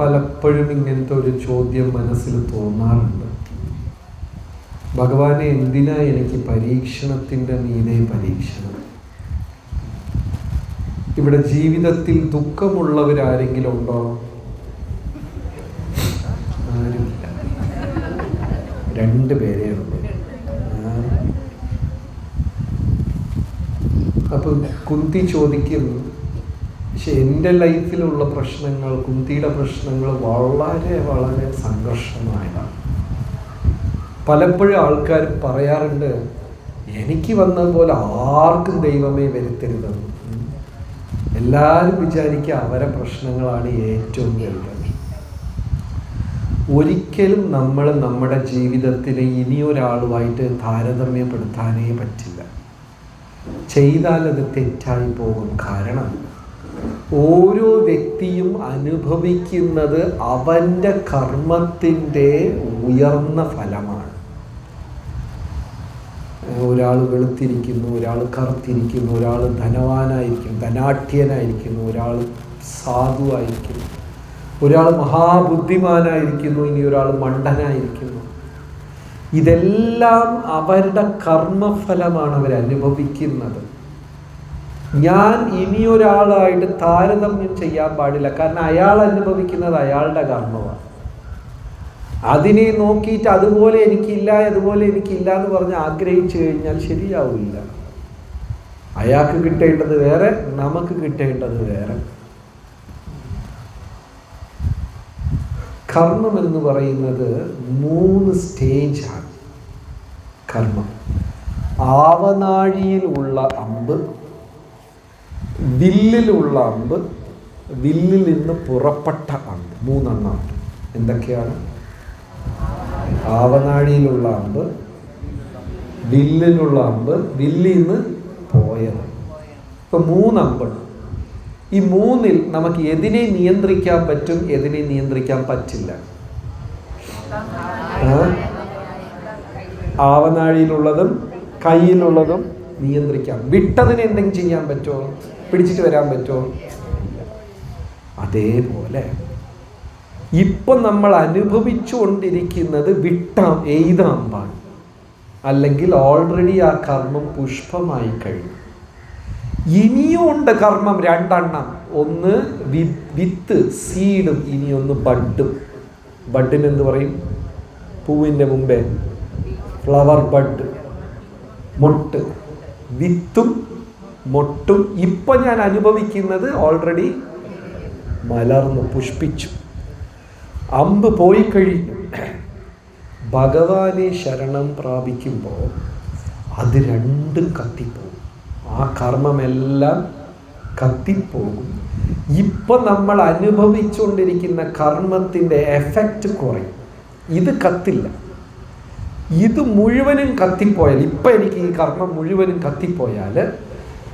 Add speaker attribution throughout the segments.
Speaker 1: പലപ്പോഴും ഇങ്ങനത്തെ ഒരു ചോദ്യം മനസ്സിൽ തോന്നാറുണ്ട്. ഭഗവാനെ എന്തിനാ എനിക്ക് പരീക്ഷണത്തിന്റെ മീതെ പരീക്ഷണം? ഇവിടെ ജീവിതത്തിൽ ദുഃഖമുള്ളവരാരെങ്കിലും ഉണ്ടോ? രണ്ട് പേരേ ഉള്ളൂ. അപ്പൊ കുന്തി ചോദിക്കും പക്ഷെ എന്റെ ലൈഫിലുള്ള പ്രശ്നങ്ങൾ കുന്തിയുടെ പ്രശ്നങ്ങൾ വളരെ വളരെ സംഘർഷമായതാണ്. പലപ്പോഴും ആൾക്കാർ പറയാറുണ്ട് എനിക്ക് വന്നതുപോലെ ആർക്കും ദൈവമേ വരുത്തരുതെന്ന് എല്ലാവരും വിചാരിക്കുക അവരെ പ്രശ്നങ്ങളാണ് ഏറ്റവും വലുത്. ഒരിക്കലും നമ്മൾ നമ്മുടെ ജീവിതത്തിനെ ഇനിയൊരാളുമായിട്ട് താരതമ്യപ്പെടുത്താനേ പറ്റില്ല. ചെയ്താൽ അത് തെറ്റായി പോകും. കാരണം ഓരോ വ്യക്തിയും അനുഭവിക്കുന്നത് അവന്റെ കർമ്മത്തിന്റെ ഉയർന്ന ഫലമാണ്. ഒരാൾ വെളുത്തിരിക്കുന്നു ഒരാൾ കറുത്തിരിക്കുന്നു ഒരാൾ ധനവാനായിരിക്കും ധനാഠ്യനായിരിക്കുന്നു ഒരാൾ സാധുവായിരിക്കുന്നു ഒരാൾ മഹാബുദ്ധിമാനായിരിക്കുന്നു ഇനി ഒരാൾ മണ്ടനായിരിക്കുന്നു. ഇതെല്ലാം അവരുടെ കർമ്മഫലമാണ് അവർ അനുഭവിക്കുന്നത് ഞാൻ ഇനിയൊരാളായിട്ട് താരതമ്യം ചെയ്യാൻ പാടില്ല. കാരണം അയാൾ അനുഭവിക്കുന്നത് അയാളുടെ കർമ്മമാണ്. അതിനെ നോക്കിയിട്ട് അതുപോലെ എനിക്കില്ല അതുപോലെ എനിക്കില്ല എന്ന് പറഞ്ഞ് ആഗ്രഹിച്ചു കഴിഞ്ഞാൽ ശരിയാവില്ല. അയാൾക്ക് കിട്ടേണ്ടത് വേറെ നമുക്ക് കിട്ടേണ്ടത് വേറെ. കർമ്മം എന്ന് പറയുന്നത് മൂന്ന് സ്റ്റേജാണ് കർമ്മം. ആവനാഴിയിൽ ഉള്ള അമ്പ് വില്ലിലുള്ള അമ്പ് വില്ലിൽ നിന്ന് പുറപ്പെട്ട അമ്പ്. മൂന്നെണ്ണമാണ് എന്തൊക്കെയാണ്? ആവനാഴിയിലുള്ള അമ്പ് വില്ലിലുള്ള അമ്പ് വില്ലിൽ നിന്ന് പോയത്. ഇപ്പൊ മൂന്ന് അമ്പുണ്ട് ഈ മൂന്നിൽ നമുക്ക് എതിനെ നിയന്ത്രിക്കാൻ പറ്റും എതിനെ നിയന്ത്രിക്കാൻ പറ്റില്ല. ആവനാഴിയിലുള്ളതും കയ്യിലുള്ളതും നിയന്ത്രിക്കാം. വിട്ടതിന് എന്തെങ്കിലും ചെയ്യാൻ പറ്റുമോ? പിടിച്ചിട്ട് വരാൻ പറ്റുമോ? അതേപോലെ. ഇപ്പം നമ്മൾ അനുഭവിച്ചുകൊണ്ടിരിക്കുന്നത് വിട്ടാം എയ്ത അമ്പാണ് അല്ലെങ്കിൽ ഓൾറെഡി ആ കർമ്മം പുഷ്പമായി കഴിഞ്ഞു. ഇനിയും ഉണ്ട് കർമ്മം രണ്ടെണ്ണം. ഒന്ന് വിത്ത് സീഡും ഇനിയൊന്ന് ബഡും. എന്ന് പറയും? പൂവിന്റെ മുമ്പേ. Flower bud. മൊട്ട്. വിത്തും മൊട്ടും ഇപ്പം ഞാൻ അനുഭവിക്കുന്നത് ഓൾറെഡി മലർന്നു പുഷ്പിച്ചു. അമ്പ് പോയി കഴിഞ്ഞു. ഭഗവാനെ ശരണം പ്രാപിക്കുമ്പോൾ അത് രണ്ടും കത്തിപ്പോകും. ആ കർമ്മമെല്ലാം കത്തിപ്പോകും. ഇപ്പം നമ്മൾ അനുഭവിച്ചുകൊണ്ടിരിക്കുന്ന കർമ്മത്തിന്റെ എഫക്റ്റ് കുറയും. ഇത് കത്തില്ല. ഇത് മുഴുവനും കത്തിപ്പോയാൽ ഇപ്പം എനിക്ക് ഈ കർമ്മം മുഴുവനും കത്തിപ്പോയാൽ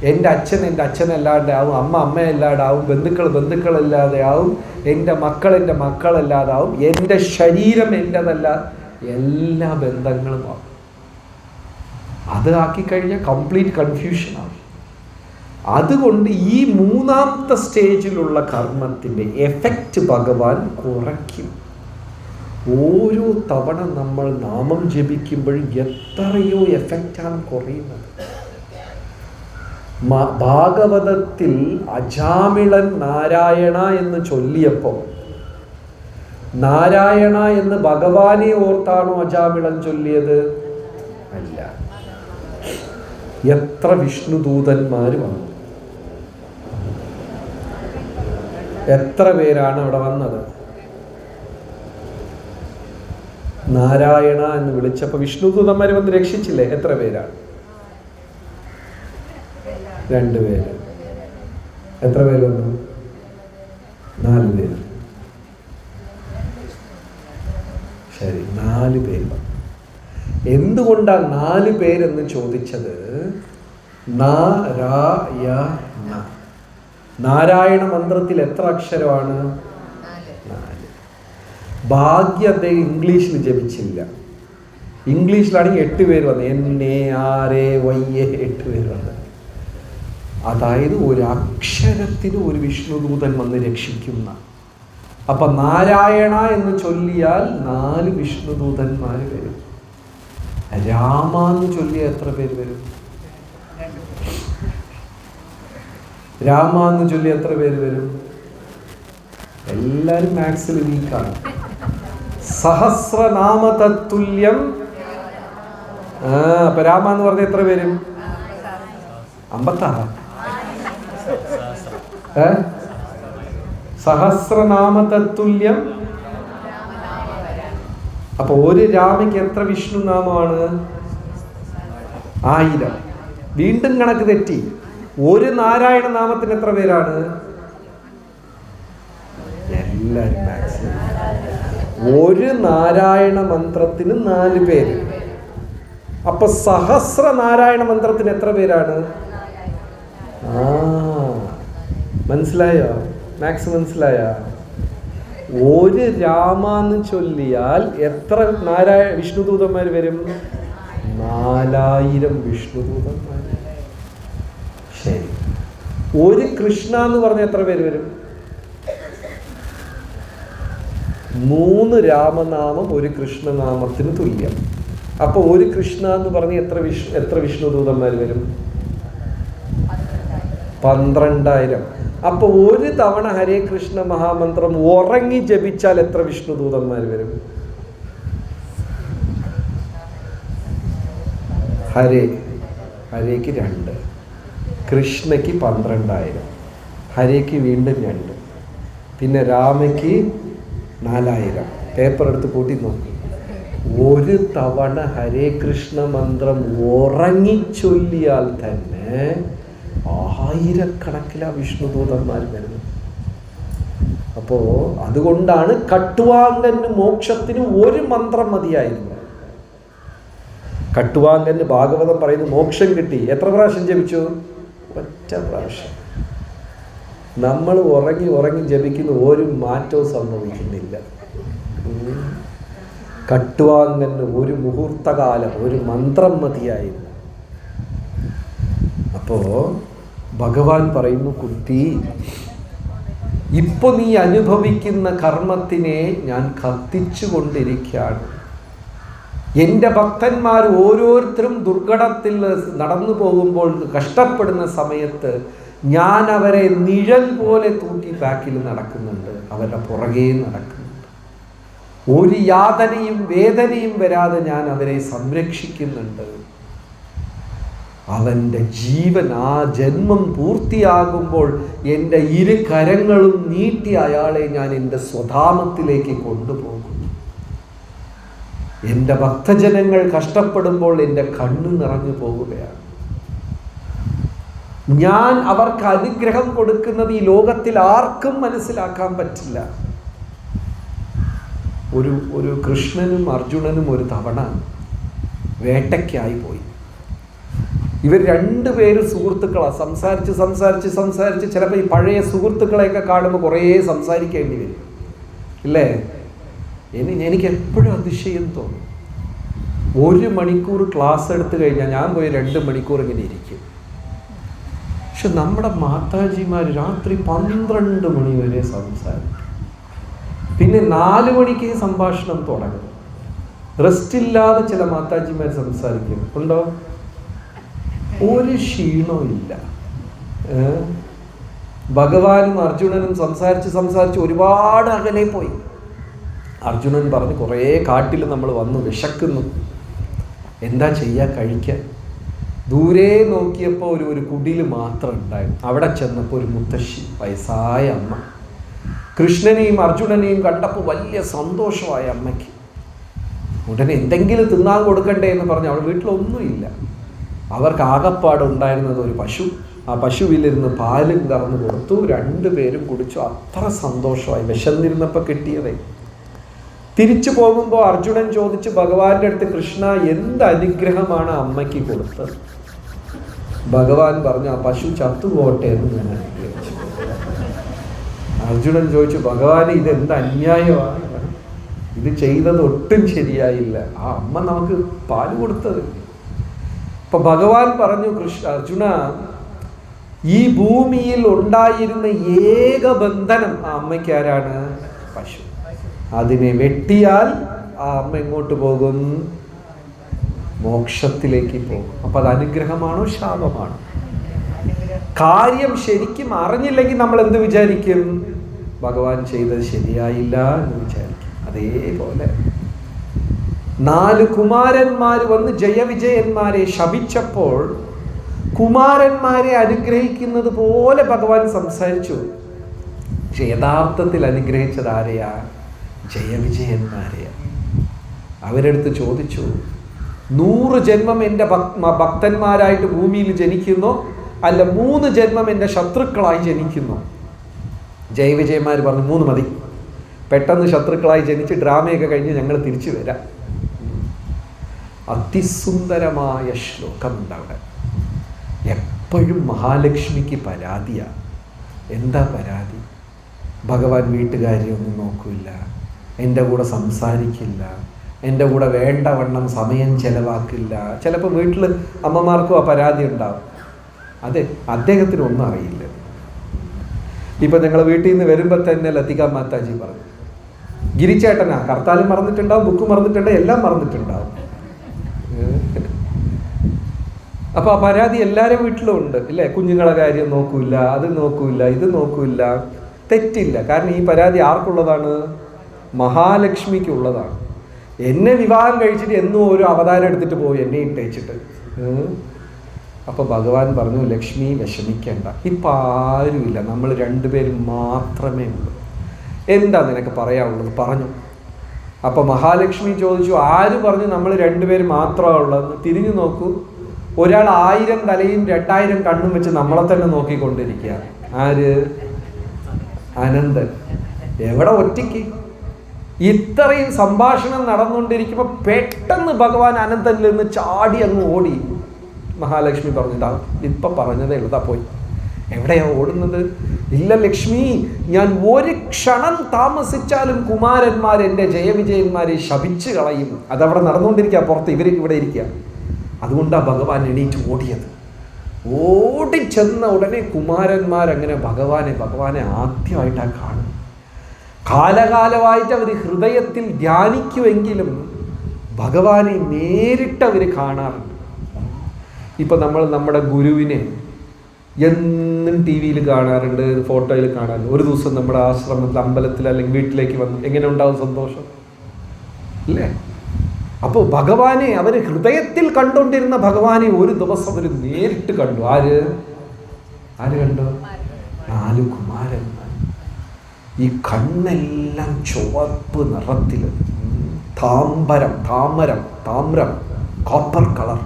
Speaker 1: എന്റെ അച്ഛൻ എന്റെ അച്ഛനല്ലാണ്ടാവും അമ്മ അമ്മയല്ലാണ്ടാവും ബന്ധുക്കൾ ബന്ധുക്കളല്ലാതെ ആവും എന്റെ മക്കൾ എന്റെ മക്കളല്ലാതാവും എന്റെ ശരീരം എന്റെതല്ല എല്ലാ ബന്ധങ്ങളും ആവും. അത് ആക്കിക്കഴിഞ്ഞാൽ കംപ്ലീറ്റ് കൺഫ്യൂഷൻ ആവും. അതുകൊണ്ട് ഈ മൂന്നാമത്തെ സ്റ്റേജിലുള്ള കർമ്മത്തിന്റെ എഫക്റ്റ് ഭഗവാൻ കുറയ്ക്കും. ഓരോ തവണ നമ്മൾ നാമം ജപിക്കുമ്പോഴും എത്രയോ എഫക്റ്റാണ് കുറയുന്നത്. ഭാഗവതത്തിൽ അജാമിളൻ നാരായണ എന്ന് ചൊല്ലിയപ്പോൾ നാരായണ എന്ന് ഭഗവാനെ ഓർത്താണോ അജാമിളൻ ചൊല്ലിയത്? അല്ല. എത്ര വിഷ്ണുദൂതന്മാർ വന്നു. എത്ര പേരാണ് അവിടെ വന്നത്? നാരായണ എന്ന് വിളിച്ചപ്പോൾ വിഷ്ണുദൂതന്മാർ വന്ന് രക്ഷിച്ചില്ലേ? എത്ര പേരാണ്? രണ്ടുപേര് എത്ര പേര് വന്നു നാല് പേര്. ശരി നാല് പേര്. എന്തുകൊണ്ടാണ് നാല് പേരെന്ന് ചോദിച്ചത്? നാരായണ നാരായണ മന്ത്രത്തിൽ എത്ര അക്ഷരമാണ്? നാല്. ഭാഗ്യ അദ്ദേഹം ഇംഗ്ലീഷിൽ ജപിച്ചില്ല. ഇംഗ്ലീഷിലാണെങ്കിൽ എട്ട് പേര് വന്നത് N A R A Y A എട്ട് പേര് വന്നത് അതായത് ഒരു അക്ഷരത്തിന് ഒരു വിഷ്ണുദൂതൻ വന്ന് രക്ഷിക്കുന്ന. അപ്പൊ നാരായണ എന്ന് ചൊല്ലിയാൽ നാല് വിഷ്ണുദൂതന്മാർ വരും. രാമ എന്ന് ചൊല്ലിയാൽ എത്ര പേര് വരും? രാമ എന്ന് ചൊല്ലി എത്ര പേര് വരും? എല്ലാരും മാത്സിൽ വീക്കാണ്. സഹസ്രനാമ തത്തുല്യം ആ അപ്പൊ രാമ എന്ന് പറഞ്ഞ എത്ര പേരും? അമ്പത്താറാ. സഹസ്രനാമ തത്തുല്യം അപ്പൊ ഒരു രാമയ്ക്ക് എത്ര വിഷ്ണു നാമമാണ്? ആയിരം. വീണ്ടും കണക്ക് തെറ്റി. ഒരു നാരായണ നാമത്തിന് എത്ര പേരാണ്? എല്ലാരും മാക്സിമം ഒരു നാരായണ മന്ത്രത്തിന് നാല് പേര്. അപ്പൊ സഹസ്ര നാരായണ മന്ത്രത്തിന് എത്ര പേരാണ്? ആ മനസ്സിലായോ? മാക്സ് മനസ്സിലായ? ഒരു രാമ എന്ന് ചൊല്ലിയാൽ എത്ര നാരായണ വിഷ്ണുദൂതന്മാർ വരും? നാലായിരം വിഷ്ണുദൂതന്മാർ ശരി. ഒരു കൃഷ്ണ എന്ന് പറഞ്ഞ എത്ര പേര് വരും? മൂന്ന് രാമനാമം ഒരു കൃഷ്ണനാമത്തിന് തുല്യം. അപ്പൊ ഒരു കൃഷ്ണ എന്ന് പറഞ്ഞ് എത്ര വിഷ്ണു എത്ര വിഷ്ണുദൂതന്മാർ വരും? പന്ത്രണ്ടായിരം. അപ്പൊ ഒരു തവണ ഹരേ കൃഷ്ണ മഹാമന്ത്രം ഉറങ്ങി ജപിച്ചാൽ എത്ര വിഷ്ണു ദൂതന്മാർ വരും? ഹരേ ഹരേക്ക് രണ്ട് കൃഷ്ണയ്ക്ക് പന്ത്രണ്ടായിരം ഹരേക്ക് വീണ്ടും രണ്ട് പിന്നെ രാമയ്ക്ക് നാലായിരം. പേപ്പർ എടുത്ത് കൂട്ടി നോക്കി. ഒരു തവണ ഹരേ കൃഷ്ണ മന്ത്രം ഉറങ്ങി ചൊല്ലിയാൽ തന്നെ ആയിരക്കണക്കിലാ വിഷ്ണുദൂതന്മാർ വരുന്നു. അപ്പോ അതുകൊണ്ടാണ് കട്ടുവാങ്കന് മോക്ഷത്തിന് ഒരു മന്ത്രം മതിയായിരുന്നു കട്ടുവാങ്കന് ഭാഗവതം പറയുന്നു മോക്ഷം കിട്ടി. എത്ര പ്രാവശ്യം ജപിച്ചു? ഒറ്റ പ്രാവശ്യം. നമ്മൾ ഉറങ്ങി ഉറങ്ങി ജപിക്കുന്ന ഒരു മാറ്റവും സംഭവിക്കുന്നില്ല. കട്ടുവാങ്കന് ഒരു മുഹൂർത്തകാലം ഒരു മന്ത്രം മതിയായിരുന്നു. അപ്പോ ഭഗവാൻ പറയുന്നു കുട്ടി ഇപ്പൊ നീ അനുഭവിക്കുന്ന കർമ്മത്തിനെ ഞാൻ കത്തിച്ചു കൊണ്ടിരിക്കുകയാണ് എന്റെ ഭക്തന്മാർ ഓരോരുത്തരും ദുർഘടത്തിൽ നടന്നു പോകുമ്പോൾ കഷ്ടപ്പെടുന്ന സമയത്ത് ഞാൻ അവരെ നിഴൽ പോലെ തൂക്കി ബാക്കിൽ നടക്കുന്നുണ്ട് അവരുടെ പുറകെ നടക്കുന്നുണ്ട്. ഒരു യാതനയും വേദനയും വരാതെ ഞാൻ അവരെ സംരക്ഷിക്കുന്നുണ്ട്. അവന്റെ ജീവൻ ആ ജന്മം പൂർത്തിയാകുമ്പോൾ എന്റെ ഇരു കരങ്ങളും നീട്ടി അയാളെ ഞാൻ എന്റെ സ്വധാമത്തിലേക്ക് കൊണ്ടുപോകും എന്റെ ഭക്തജനങ്ങൾ കഷ്ടപ്പെടുമ്പോൾ എന്റെ കണ്ണ് നിറഞ്ഞു പോകുകയാണ്. ഞാൻ അവർക്ക് അനുഗ്രഹം കൊടുക്കുന്നത് ഈ ലോകത്തിൽ ആർക്കും മനസ്സിലാക്കാൻ പറ്റില്ല. ഒരു ഒരു കൃഷ്ണനും അർജുനനും ഒരു തവണ വേട്ടയ്ക്കായി പോയി. ഇവർ രണ്ടുപേരും സുഹൃത്തുക്കളാണ് സംസാരിച്ച് സംസാരിച്ച് സംസാരിച്ച് ചിലപ്പോൾ ഈ പഴയ സുഹൃത്തുക്കളെയൊക്കെ കാണുമ്പോൾ കുറേ സംസാരിക്കേണ്ടി വരും. ഇല്ലേ? എനി എനിക്ക് എപ്പോഴും അതിശയം തോന്നും. ഒരു മണിക്കൂർ ക്ലാസ് എടുത്തു കഴിഞ്ഞാൽ ഞാൻ പോയി രണ്ട് മണിക്കൂർ ഇങ്ങനെ ഇരിക്കും. പക്ഷെ നമ്മുടെ മാതാജിമാർ രാത്രി പന്ത്രണ്ട് മണി വരെ സംസാരിക്കും. പിന്നെ നാല് മണിക്ക് സംഭാഷണം തുടങ്ങും. റെസ്റ്റ് ഇല്ലാതെ ചില മാതാജിമാർ സംസാരിക്കും. ഉണ്ടോ? ഒരു ക്ഷീണവും ഇല്ല ഭഗവാനും അർജുനനും സംസാരിച്ച് സംസാരിച്ച് ഒരുപാട് അകലെ പോയി. അർജുനൻ പറഞ്ഞ് കുറേ കാട്ടിൽ നമ്മൾ വന്ന് വിശക്കുന്നു. എന്താ ചെയ്യുക കഴിക്കാൻ? ദൂരെ നോക്കിയപ്പോൾ ഒരു ഒരു കുടിൽ മാത്രം ഉണ്ടായിരുന്നു. അവിടെ ചെന്നപ്പോൾ ഒരു മുത്തശ്ശി വയസ്സായ അമ്മ. കൃഷ്ണനെയും അർജുനനെയും കണ്ടപ്പോൾ വലിയ സന്തോഷമായ അമ്മയ്ക്ക്. ഉടനെ എന്തെങ്കിലും തിന്നാൻ കൊടുക്കണ്ടേ എന്ന് പറഞ്ഞ് അവൾ വീട്ടിലൊന്നുമില്ല. അവർക്ക് ആകപ്പാട് ഉണ്ടായിരുന്നത് ഒരു പശു. ആ പശുവിലിരുന്ന് പാലും കറന്നു കൊടുത്തു. രണ്ടുപേരും കുടിച്ചു. അത്ര സന്തോഷമായി. വിശന്നിരുന്നപ്പോൾ കിട്ടിയതേ. തിരിച്ചു പോകുമ്പോൾ അർജുനൻ ചോദിച്ചു ഭഗവാന്റെ അടുത്ത് കൃഷ്ണ എന്ത് അനുഗ്രഹമാണ് അമ്മയ്ക്ക് കൊടുത്തത്? ഭഗവാൻ പറഞ്ഞു ആ പശു ചത്തുപോട്ടെ എന്ന് ഞാൻ അനുഗ്രഹിച്ചു. അർജുനൻ ചോദിച്ചു ഭഗവാന് ഇത് എന്ത് അന്യായമാണ്? ഇത് ചെയ്തത് ഒട്ടും ശരിയായില്ല. ആ അമ്മ നമുക്ക് പാൽ കൊടുത്തത്. അപ്പൊ ഭഗവാൻ പറഞ്ഞു കൃഷ്ണ അർജുന ഈ ഭൂമിയിൽ ഉണ്ടായിരുന്ന ഏക ബന്ധനം ആ അമ്മയ്ക്ക് ആരാണ്? പശു. അതിനെ വെട്ടിയാൽ ആ അമ്മ എങ്ങോട്ട് പോകും? മോക്ഷത്തിലേക്ക് പോകും. അപ്പൊ അത് അനുഗ്രഹമാണോ ശാപമാണോ? കാര്യം ശരിക്കും അറിഞ്ഞില്ലെങ്കിൽ നമ്മൾ എന്ത് വിചാരിക്കും? ഭഗവാൻ ചെയ്തത് ശരിയായില്ല എന്ന് വിചാരിക്കും. അതേപോലെ. നാല് കുമാരന്മാർ വന്ന് ജയവിജയന്മാരെ ശപിച്ചപ്പോൾ കുമാരന്മാരെ അനുഗ്രഹിക്കുന്നത് പോലെ ഭഗവാൻ സംസാരിച്ചു. പക്ഷെ യഥാർത്ഥത്തിൽ അനുഗ്രഹിച്ചത് ആരെയാ? ജയവിജയന്മാരെയാ അവരെടുത്ത് ചോദിച്ചു നൂറ് ജന്മം എന്റെ ഭക്- ഭക്തന്മാരായിട്ട് ഭൂമിയിൽ ജനിക്കുന്നു അല്ല മൂന്ന് ജന്മം എന്റെ ശത്രുക്കളായി ജനിക്കുന്നു? ജയവിജയന്മാർ പറഞ്ഞു മൂന്ന് മതി. പെട്ടെന്ന് ശത്രുക്കളായി ജനിച്ച് ഡ്രാമയൊക്കെ കഴിഞ്ഞ് ഞങ്ങൾ തിരിച്ചു വരാം. അതിസുന്ദരമായ ശ്ലോകമുണ്ട് അവിടെ. എപ്പോഴും മഹാലക്ഷ്മിക്ക് പരാതിയാണ് എന്താ പരാതി? ഭഗവാൻ വീട്ടുകാരിയൊന്നും നോക്കില്ല. എന്റെ കൂടെ സംസാരിക്കില്ല. എന്റെ കൂടെ വേണ്ടവണ്ണം സമയം ചിലവാക്കില്ല. ചിലപ്പോൾ വീട്ടിൽ അമ്മമാർക്കും ആ പരാതി ഉണ്ടാവും. അതെ അദ്ദേഹത്തിനൊന്നും അറിയില്ല. ഇപ്പം ഞങ്ങൾ വീട്ടിൽ നിന്ന് വരുമ്പോൾ തന്നെ ലതിക മാതാജി പറഞ്ഞു. ഗിരിച്ചേട്ടനാ കർത്താലും മറന്നിട്ടുണ്ടാവും ബുക്ക് മറന്നിട്ടുണ്ടാവും എല്ലാം മറന്നിട്ടുണ്ടാവും. അപ്പൊ ആ പരാതി എല്ലാവരും വീട്ടിലും ഉണ്ട് ഇല്ലേ? കുഞ്ഞുങ്ങളെ കാര്യം നോക്കൂല അത് നോക്കൂല ഇത് നോക്കൂല. തെറ്റില്ല. കാരണം ഈ പരാതി ആർക്കുള്ളതാണ്? മഹാലക്ഷ്മിക്കുള്ളതാണ്. എന്നെ വിവാഹം കഴിച്ചിട്ട് എന്നും ഒരു അവതാരം എടുത്തിട്ട് പോയി എന്നെ ഇട്ടേച്ചിട്ട്. അപ്പോൾ അപ്പൊ ഭഗവാൻ പറഞ്ഞു ലക്ഷ്മി വിഷമിക്കേണ്ട. ഇപ്പൊ ആരുമില്ല. നമ്മൾ രണ്ടുപേരും മാത്രമേ ഉള്ളൂ. എന്താ നിനക്ക് പറയാനുള്ളത്? പറഞ്ഞു. അപ്പോൾ മഹാലക്ഷ്മി ചോദിച്ചു ആര് പറഞ്ഞു നമ്മൾ രണ്ടുപേരും മാത്രമാണ് ഉള്ളതെന്ന്? തിരിഞ്ഞു നോക്കൂ. ഒരാൾ ആയിരം തലയും രണ്ടായിരം കണ്ണും വെച്ച് നമ്മളെ തന്നെ നോക്കിക്കൊണ്ടിരിക്കുക. ആര്? അനന്തൻ. എവിടെ ഒറ്റയ്ക്ക്? ഇത്രയും സംഭാഷണം നടന്നുകൊണ്ടിരിക്കുമ്പോൾ പെട്ടെന്ന് ഭഗവാൻ അനന്തനിൽ നിന്ന് ചാടി അങ്ങ് ഓടി. മഹാലക്ഷ്മി പറഞ്ഞിട്ടാണ് ഇപ്പൊ പറഞ്ഞതേ ഉള്ളതാ പോയി. എവിടെയാ ഓടുന്നത്? ഇല്ല ലക്ഷ്മി ഞാൻ ഒരു ക്ഷണം താമസിച്ചാലും കുമാരന്മാർ എന്റെ ജയവിജയന്മാരെ ശപിച്ചു കളയും. അതവിടെ നടന്നുകൊണ്ടിരിക്കുക പുറത്ത് ഇവർ ഇവിടെ ഇരിക്കുക. അതുകൊണ്ടാണ് ഭഗവാൻ എണീറ്റ് ഓടിയത്. ഓടിച്ചെന്ന ഉടനെ കുമാരന്മാരങ്ങനെ ഭഗവാനെ ഭഗവാനെ ആദ്യമായിട്ടാണ് കാണും കാലകാലമായിട്ട് അവർ ഹൃദയത്തിൽ ധ്യാനിക്കുമെങ്കിലും ഭഗവാനെ നേരിട്ട് അവർ കാണാറുണ്ട്. ഇപ്പം നമ്മൾ നമ്മുടെ ഗുരുവിനെ എന്നും ടി വിയിൽ കാണാറുണ്ട് ഫോട്ടോയിൽ കാണാറുണ്ട്. ഒരു ദിവസം നമ്മുടെ ആശ്രമത്തിൽ അമ്പലത്തിൽ അല്ലെങ്കിൽ വീട്ടിലേക്ക് വന്നു എങ്ങനെ ഉണ്ടാവും സന്തോഷം? അല്ലേ അപ്പോൾ ഭഗവാനെ അവർ ഹൃദയത്തിൽ കണ്ടുകൊണ്ടിരുന്ന ഭഗവാനെ ഒരു ദിവസം അവർ നേരിട്ട് കണ്ടു. ആര്? ആര് കണ്ടു? നാല് കുമാരന്മാർ ഈ കണ്ണെല്ലാം ചുവപ്പ് നിറത്തിൽ താമ്പരം താമരം താമ്രം കോപ്പർ കളർ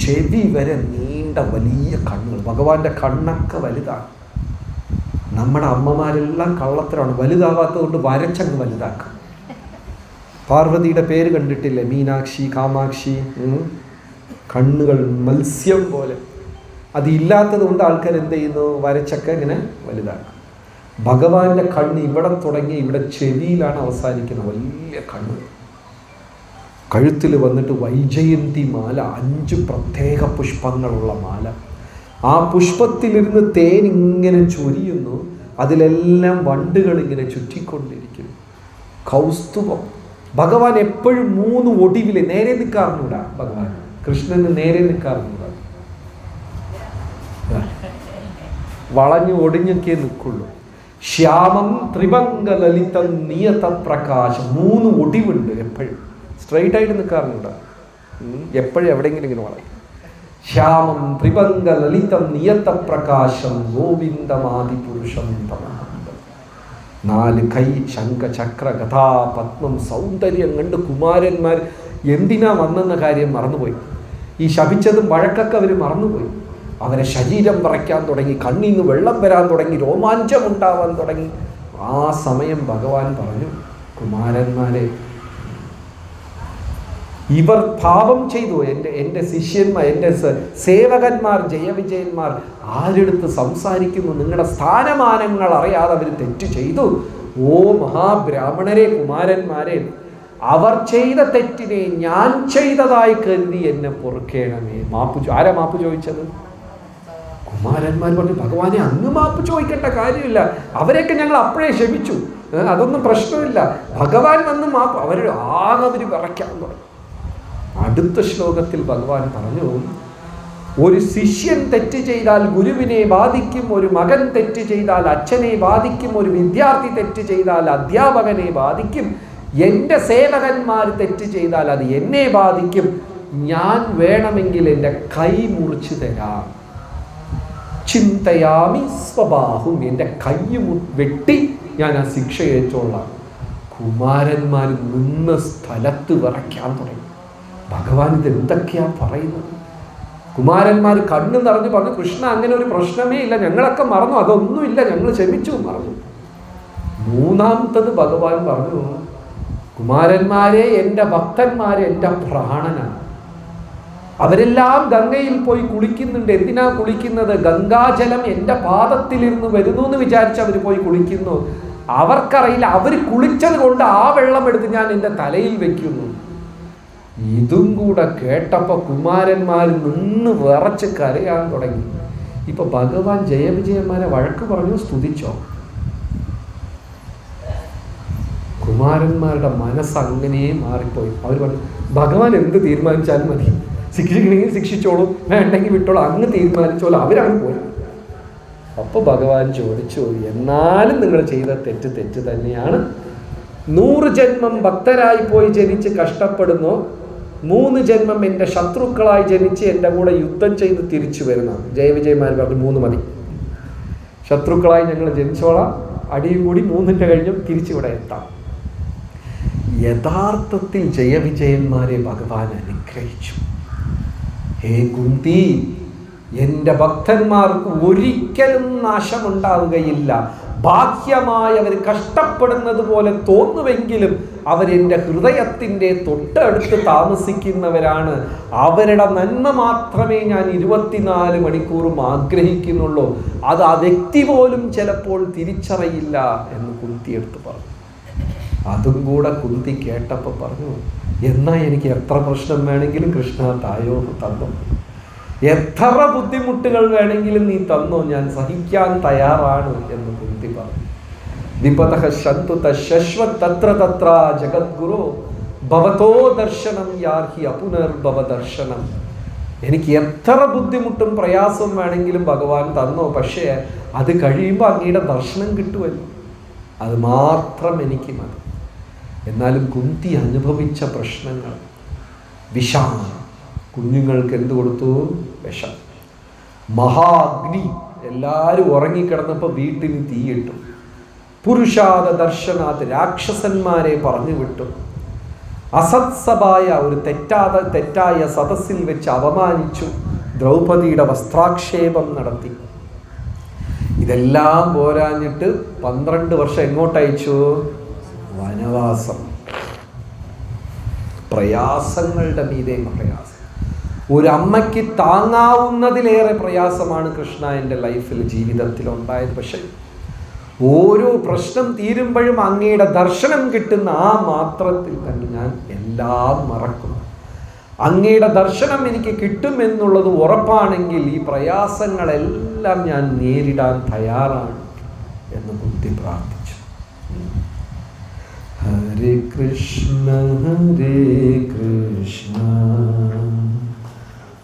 Speaker 1: ചെവി വരെ നീണ്ട വലിയ കണ്ണുകൾ. ഭഗവാന്റെ കണ്ണൊക്കെ വലുതാണ്. നമ്മുടെ അമ്മമാരെല്ലാം കള്ളത്തരമാണ് വലുതാവാത്തത് കൊണ്ട് വരച്ചങ്ങ് വലുതാക്കും. പാർവതിയുടെ പേര് കണ്ടിട്ടില്ലേ? മീനാക്ഷി കാമാക്ഷി. കണ്ണുകൾ മത്സ്യം പോലെ. അതില്ലാത്തത് കൊണ്ട് ആൾക്കാർ എന്ത് ചെയ്യുന്നു? വരച്ചൊക്കെ ഇങ്ങനെ വലുതാക്കും. ഭഗവാന്റെ കണ്ണ് ഇവിടെ തുടങ്ങി ഇവിടെ ചെവിയിലാണ് അവസാനിക്കുന്നത്. വലിയ കണ്ണ്. കഴുത്തിൽ വന്നിട്ട് വൈജയന്തി മാല അഞ്ച് പ്രത്യേക പുഷ്പങ്ങളുള്ള മാല. ആ പുഷ്പത്തിലിരുന്ന് തേൻ ഇങ്ങനെ ചൊരിയുന്നു. അതിലെല്ലാം വണ്ടുകൾ ഇങ്ങനെ ചുറ്റിക്കൊണ്ടിരിക്കുന്നു. കൗസ്തുഭം ഭഗവാൻ എപ്പോഴും മൂന്ന് ഒടിവിൽ നേരെ നിൽക്കാറുണ്ടാ ഭഗവാൻ. കൃഷ്ണന് നേരെ നിൽക്കാറുണ്ടാ വളഞ്ഞു ഒടിഞ്ഞൊക്കെ നിൽക്കുള്ളൂ ശ്യാമം ത്രിഭംഗ ലളിതം നിയത പ്രകാശം മൂന്ന് ഒടിവുണ്ട് എപ്പോഴും. സ്ട്രെയിറ്റ് ആയിട്ട് നിൽക്കാറുണ്ട് എപ്പോഴും എവിടെയെങ്കിലും ഇങ്ങനെ വളയും. ശ്യാമം ത്രിഭംഗ ലളിതം നിയത പ്രകാശം ഗോവിന്ദമാതിപുരുഷം തമഹം നാല് കൈ ശംഖ ചക്ര കഥാ പത്മം സൗന്ദര്യം കണ്ട് കുമാരന്മാർ എന്തിനാ വന്നെന്ന കാര്യം മറന്നുപോയി. ഈ ശപിച്ചതും വഴക്കൊക്കെ അവർ മറന്നുപോയി. അവരെ ശരീരം പറയ്ക്കാൻ തുടങ്ങി കണ്ണിൽ നിന്ന് വെള്ളം വരാൻ തുടങ്ങി രോമാഞ്ചമുണ്ടാവാൻ തുടങ്ങി. ആ സമയം ഭഗവാൻ പറഞ്ഞു കുമാരന്മാരെ ഇവർ പാപം ചെയ്തു. എന്റെ എന്റെ ശിഷ്യന്മാർ എന്റെ സേവകന്മാർ ജയവിജയന്മാർ ആരെടുത്ത് സംസാരിക്കുന്നു? നിങ്ങളുടെ സ്ഥാനമാനങ്ങൾ അറിയാതെ അവർ തെറ്റ് ചെയ്തു. ഓ മഹാബ്രാഹ്മണരെ കുമാരന്മാരെ അവർ ചെയ്ത തെറ്റിനെ ഞാൻ ചെയ്തതായി കരുതി എന്നെ പൊറുക്കേണമേ. മാപ്പ് ആരാ മാപ്പ് ചോദിച്ചത്? കുമാരന്മാർ പറഞ്ഞു ഭഗവാനെ അങ്ങ് മാപ്പ് ചോദിക്കേണ്ട കാര്യമില്ല. അവരെയൊക്കെ ഞങ്ങൾ അപ്പോഴേ ക്ഷമിച്ചു. അതൊന്നും പ്രശ്നമില്ല. ഭഗവാൻ വന്ന് മാപ്പ് അവർ ആകെ അവർ വിറയ്ക്കാൻ തുടങ്ങി. അടുത്ത ശ്ലോകത്തിൽ ഭഗവാൻ പറഞ്ഞു ഒരു ശിഷ്യൻ തെറ്റ് ചെയ്താൽ ഗുരുവിനെ ബാധിക്കും ഒരു മകൻ തെറ്റ് ചെയ്താൽ അച്ഛനെ ബാധിക്കും ഒരു വിദ്യാർത്ഥി തെറ്റ് ചെയ്താൽ അധ്യാപകനെ ബാധിക്കും എന്റെ സേവകന്മാർ തെറ്റ് ചെയ്താൽ അത് എന്നെ ബാധിക്കും ഞാൻ വേണമെങ്കിൽ എന്റെ കൈ മുറിച്ചു തരാം. ചിന്തയാമി സ്വബാഹും എന്റെ കൈ വെട്ടി ഞാൻ ആ ശിക്ഷ ഏറ്റോളാം. കുമാരന്മാർ നിന്ന സ്ഥലത്ത് വിറയ്ക്കാൻ തുടങ്ങി. ഭഗവാൻ ഇത് എന്തൊക്കെയാ പറയുന്നത്? കുമാരന്മാർ കണ്ണു നിറഞ്ഞു പറഞ്ഞു കൃഷ്ണ അങ്ങനെ ഒരു പ്രശ്നമേ ഇല്ല. ഞങ്ങളൊക്കെ മറന്നു. അതൊന്നുമില്ല. ഞങ്ങൾ ക്ഷമിച്ചു. മറന്നു. മൂന്നാമത്തത് ഭഗവാൻ പറഞ്ഞു കുമാരന്മാരെ എന്റെ ഭക്തന്മാരെ എന്റെ പ്രാണനാണ് അവരെല്ലാം ഗംഗയിൽ പോയി കുളിക്കുന്നുണ്ട്. എന്തിനാ കുളിക്കുന്നത്? ഗംഗാജലം എന്റെ പാദത്തിലിരുന്ന് വരുന്നു എന്ന് വിചാരിച്ച് അവർ പോയി കുളിക്കുന്നു. അവർക്കറിയില്ല. അവർ കുളിച്ചത് കൊണ്ട് ആ വെള്ളം എടുത്ത് ഞാൻ എന്റെ തലയിൽ വെക്കുന്നു. ഇതും കൂടെ കേട്ടപ്പോൾ കുമാരന്മാർ നിന്ന് വിറച്ച് കരയാൻ തുടങ്ങി. ഇപ്പൊ ഭഗവാൻ ജയവിജയന്മാരെ വഴക്ക് പറഞ്ഞു സ്തുതിച്ചോ? കുമാരന്മാരുടെ മനസ്സ് അങ്ങനെ മാറിപ്പോയി. അവർ പറഞ്ഞു ഭഗവാൻ എന്ത് തീരുമാനിച്ചാലും മതി. ശിക്ഷിക്കണമെങ്കിൽ ശിക്ഷിച്ചോളൂ. വേണ്ടെങ്കിൽ വിട്ടോളൂ. അങ്ങ് തീരുമാനിച്ചോളൂ. അവരാണ് പോയി. അപ്പോൾ ഭഗവാൻ ചോദിച്ചു എന്നാലും നിങ്ങൾ ചെയ്ത തെറ്റ് തെറ്റ് തന്നെയാണ്. നൂറ് ജന്മം ഭക്തരായി പോയി ജനിച്ച് കഷ്ടപ്പെടുന്നു. മൂന്ന് ജന്മം എന്റെ ശത്രുക്കളായി ജനിച്ച് എന്റെ കൂടെ യുദ്ധം ചെയ്ത് തിരിച്ചു വരുന്ന. ജയവിജയന്മാർ പറഞ്ഞു മൂന്ന് മതി. ശത്രുക്കളായി ഞങ്ങൾ ജനിച്ചോളാം. അടിയും കൂടി മൂന്നിന്റെ കഴിഞ്ഞും തിരിച്ചിവിടെ എത്താം. യഥാർത്ഥത്തിൽ ജയവിജയന്മാരെ ഭഗവാൻ അനുഗ്രഹിച്ചു. ഹേ കുന്തി എന്റെ ഭക്തന്മാർക്ക് ഒരിക്കലും നാശമുണ്ടാവുകയില്ല. ബാഹ്യമായി അവർ കഷ്ടപ്പെടുന്നത് പോലെ തോന്നുമെങ്കിലും അവരെന്റെ ഹൃദയത്തിന്റെ തൊട്ടടുത്ത് താമസിക്കുന്നവരാണ്. അവരുടെ നന്മ മാത്രമേ ഞാൻ ഇരുപത്തിനാല് മണിക്കൂറും ആഗ്രഹിക്കുന്നുള്ളൂ. അത് ആ വ്യക്തി പോലും ചിലപ്പോൾ തിരിച്ചറിയില്ല എന്ന് കുന്തിയെടുത്ത് പറഞ്ഞു. അതും കൂടെ കുന്തി കേട്ടപ്പോൾ പറഞ്ഞു എന്നാ എനിക്ക് എത്ര പ്രശ്നം വേണമെങ്കിലും കൃഷ്ണ തായോ തന്നോ. എത്ര ബുദ്ധിമുട്ടുകൾ വേണമെങ്കിലും നീ തന്നോ? ഞാൻ സഹിക്കാൻ തയ്യാറാണ് എന്ന് ബുദ്ധി പറഞ്ഞു. വിപത ശന്തു തശ്വത് തത്ര ജഗദ്ഗുരു ഭവതോ ദർശനം യാർഹി അപുനർഭവ ദർശനം. എനിക്ക് എത്ര ബുദ്ധിമുട്ടും പ്രയാസവും വേണമെങ്കിലും ഭഗവാൻ തന്നോ? പക്ഷേ അത് കഴിയുമ്പോൾ അങ്ങയുടെ ദർശനം കിട്ടുമല്ലോ അത് മാത്രം എനിക്ക് മതി. എന്നാലും കുന്തി അനുഭവിച്ച പ്രശ്നങ്ങൾ വിഷാം കുഞ്ഞുങ്ങൾക്ക് എന്ത് കൊടുത്തു? വിഷം. മഹാഗ്നി. എല്ലാവരും ഉറങ്ങിക്കിടന്നപ്പോൾ വീട്ടിന് തീയിട്ടു. പുരുഷാദ ദർശനാത് രാക്ഷസന്മാരെ പറഞ്ഞു വിട്ടു. അസത്സഭായ ഒരു തെറ്റാത തെറ്റായ സദസ്സിൽ വെച്ച് അപമാനിച്ചു. ദ്രൗപദിയുടെ വസ്ത്രാക്ഷേപം നടത്തി. ഇതെല്ലാം പോരാഞ്ഞിട്ട് പന്ത്രണ്ട് വർഷം എങ്ങോട്ടയച്ചു? വനവാസം. പ്രയാസങ്ങളുടെ മീതെ പ്രയാസം. ഒരു അമ്മയ്ക്ക് താങ്ങാവുന്നതിലേറെ പ്രയാസമാണ് കൃഷ്ണ എന്റെ ലൈഫിൽ ജീവിതത്തിൽ ഉണ്ടായത് പക്ഷെ ഓരോ പ്രശ്നം തീരുമ്പോഴും അങ്ങയുടെ ദർശനം കിട്ടുന്ന ആ മാത്രത്തിൽ തന്നെ ഞാൻ എല്ലാം മറക്കുന്നു. അങ്ങയുടെ ദർശനം എനിക്ക് കിട്ടുമെന്നുള്ളത് ഉറപ്പാണെങ്കിൽ ഈ പ്രയാസങ്ങളെല്ലാം ഞാൻ നേരിടാൻ തയ്യാറാണ് എന്ന് ബുദ്ധി പ്രാർത്ഥിച്ചു. ഹരേ കൃഷ്ണ ഹരേ കൃഷ്ണ.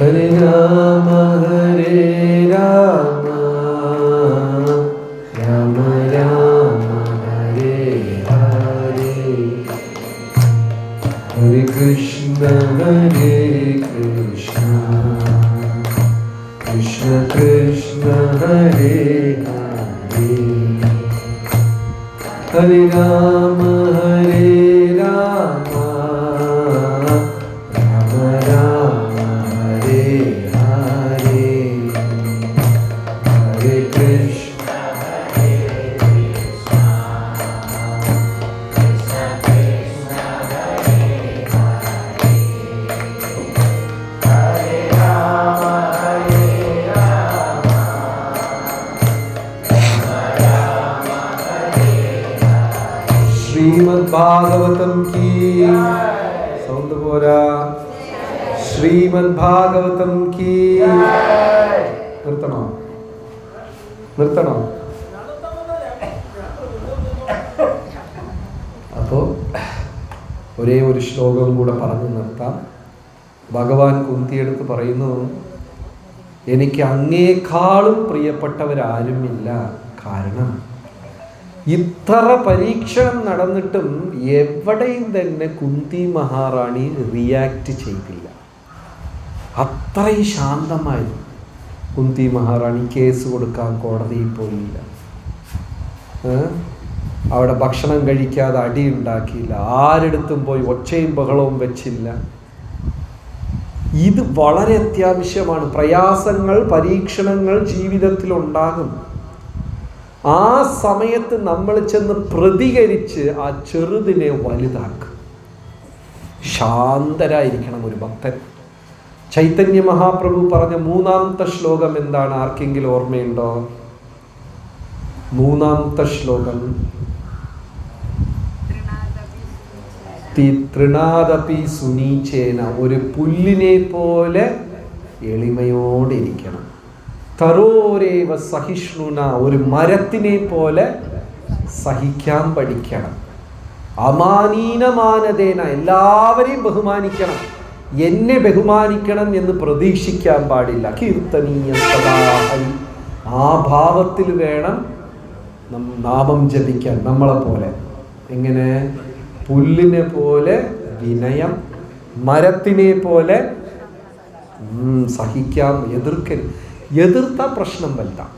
Speaker 1: ഹരി രാമ ശ്രീമദ് ഭാഗവതം കീ. സൗണ്ട് പോരാ. ശ്രീമദ് ഭാഗവതം കീ. നിർത്തണോ? നിർത്തണോ? അപ്പോൾ ഒരേ ഒരു ശ്ലോകം കൂടെ പറഞ്ഞു നിർത്താം. ഭഗവാൻ കുന്തിയെടുത്ത് പറയുന്നു എനിക്ക് അങ്ങേക്കാളും പ്രിയപ്പെട്ടവരാരുമില്ല. കാരണം ഇത്ര പരീക്ഷണം നടന്നിട്ടും എവിടെയും തന്നെ കുന്തി മഹാറാണി റിയാക്ട് ചെയ്തില്ല. അത്രയും ശാന്തമായിരുന്നു. കുന്തി മഹാറാണി കേസ് കൊടുക്കാൻ കോടതിയിൽ പോയില്ല? അവിടെ ഭക്ഷണം കഴിക്കാതെ അടി ഉണ്ടാക്കിയില്ല. ആരെടുത്തും പോയി ഒച്ചയും ബഹളവും വെച്ചില്ല. ഇത് വളരെ അത്യാവശ്യമാണ്. പ്രയാസങ്ങൾ പരീക്ഷണങ്ങൾ ജീവിതത്തിൽ ഉണ്ടാകും ആ സമയത്ത് നമ്മൾ ചെന്ന് പ്രതികരിച്ച് ആ ചെറുതിനെ വലുതാക്കുക ശാന്തരായിരിക്കണം ഒരു ഭക്തൻ. ചൈതന്യ മഹാപ്രഭു പറഞ്ഞ മൂന്നാമത്തെ ശ്ലോകം എന്താണ്? ആർക്കെങ്കിലും ഓർമ്മയുണ്ടോ? മൂന്നാമത്തെ ശ്ലോകം. തൃണാദപി സുനീചേന. ഒരു പുല്ലിനെ പോലെ എളിമയോടെ ഇരിക്കണം തറോരേവ സഹിഷ്ണുന ഒരു മരത്തിനെ പോലെ സഹിക്കാൻ പഠിക്കണം. അമാനീനമാനതേന എല്ലാവരെയും ബഹുമാനിക്കണം. എന്നെ ബഹുമാനിക്കണം എന്ന് പ്രതീക്ഷിക്കാൻ പാടില്ല. കീർത്തനീയ സദാഹരി ആ ഭാവത്തിൽ വേണം നാമം ജപിക്കാൻ നമ്മളെ പോലെ. എങ്ങനെ? പുല്ലിനെ പോലെ വിനയം മരത്തിനെ പോലെ സഹിക്കാം എതിർക്കൽ. എതിർത്ത പ്രശ്നം വലുതാം.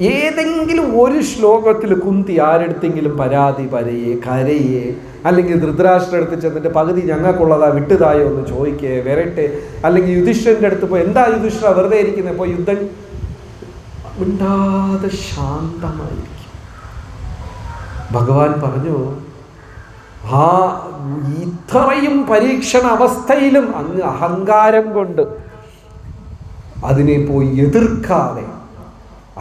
Speaker 1: ഏതെങ്കിലും ഒരു ശ്ലോകത്തിൽ കുന്തി ആരെടുത്തെങ്കിലും പരാതി പരയെ കരയെ അല്ലെങ്കിൽ ധൃതരാഷ്ട്ര അടുത്ത് ചെന്നിട്ട് പകുതി ഞങ്ങൾക്കുള്ളതാ വിട്ടതായോ എന്ന് ചോദിക്കേ വരട്ടെ അല്ലെങ്കിൽ യുധിഷ്ഠന്റെ അടുത്ത് പോയി എന്താ യുധിഷ്ഠ വെറുതെ ഇരിക്കുന്നത് ഇപ്പോൾ യുദ്ധം. മിണ്ടാതെ ശാന്തമായിരിക്കും. ഭഗവാൻ പറഞ്ഞു ആ ഇത്രയും പരീക്ഷണ അവസ്ഥയിലും അങ്ങ് അഹങ്കാരം കൊണ്ട് അതിനെ പോയി എതിർക്കാതെ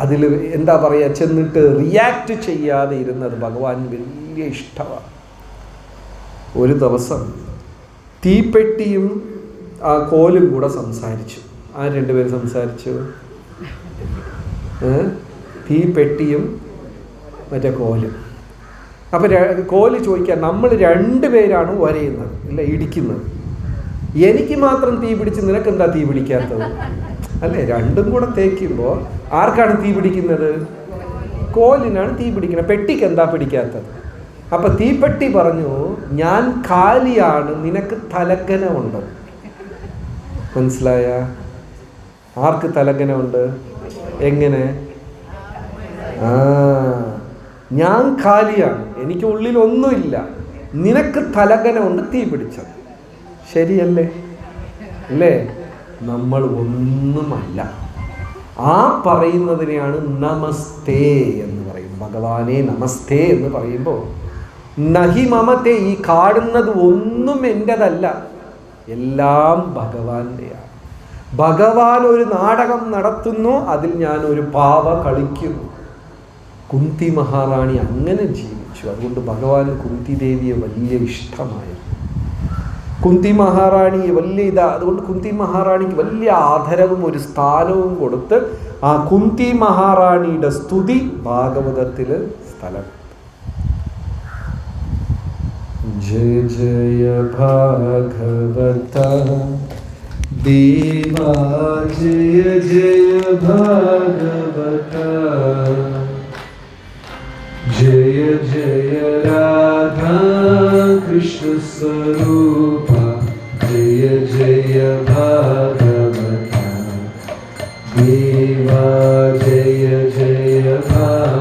Speaker 1: അതിൽ എന്താ പറയുക ചെന്നിട്ട് റിയാക്ട് ചെയ്യാതെ ഇരുന്നത് ഭഗവാൻ വലിയ ഇഷ്ടമാണ്. ഒരു ദിവസം തീപ്പെട്ടിയും ആ കോലും കൂടെ സംസാരിച്ചു. ആ രണ്ടുപേരും സംസാരിച്ചു? തീപ്പെട്ടിയും മറ്റേ കോലും. അപ്പം കോൽ ചോദിക്കാൻ നമ്മൾ രണ്ടുപേരാണ് വരയുന്നത് ഇല്ല ഇടിക്കുന്നത്. എനിക്ക് മാത്രം തീ പിടിച്ച് നിനക്ക് എന്താ തീ പിടിക്കാത്തത് അല്ലേ? രണ്ടും കൂടെ തേക്കുമ്പോൾ ആർക്കാണ് തീ പിടിക്കുന്നത്? കോലിനാണ് തീ പിടിക്കുന്നത്. പെട്ടിക്ക് എന്താ പിടിക്കാത്തത്? അപ്പം തീപ്പെട്ടി പറഞ്ഞു ഞാൻ കാലിയാണ് നിനക്ക് തലക്കനമുണ്ട് മനസ്സിലായ? ആർക്ക് തലക്കനമുണ്ട് എങ്ങനെ? ആ ഞാൻ കാലിയാണ് എനിക്ക് ഉള്ളിൽ ഒന്നുമില്ല നിനക്ക് തലകനമുണ്ട് തീ പിടിച്ചത്. ശരിയല്ലേ? അല്ലേ? നമ്മൾ ഒന്നുമല്ല ആ പറയുന്നതിനെയാണ് നമസ്തേ എന്ന് പറയും ഭഗവാനെ നമസ്തേ എന്ന് പറയുമ്പോൾ നഹി മമത്തെ ഈ കാണുന്നത് ഒന്നും എന്റെതല്ല എല്ലാം ഭഗവാന്റെയാണ്. ഭഗവാൻ ഒരു നാടകം നടത്തുന്നു അതിൽ ഞാൻ ഒരു പാവ കളിക്കുന്നു. കുന്തി മഹാറാണി അങ്ങനെ ജീവിച്ചു. അതുകൊണ്ട് ഭഗവാൻ കുന്തി ദേവിയെ വലിയ ഇഷ്ടമായിരുന്നു. കുന്തി മഹാറാണിയെ വലിയ ഇതാ അതുകൊണ്ട് കുന്തി മഹാറാണിക്ക് വലിയ ആദരവും ഒരു സ്ഥാനവും കൊടുത്ത് ആ കുന്തി മഹാറാണിയുടെ സ്തുതി ഭാഗവതത്തിൽ സ്ഥലം. ജയ ജയ ഭാഗവത ദേവാ ജയ ജയ ഭാഗവത. जय जय राधा कृष्ण स्वरूपा जय जय भागवता देवा जय जय भा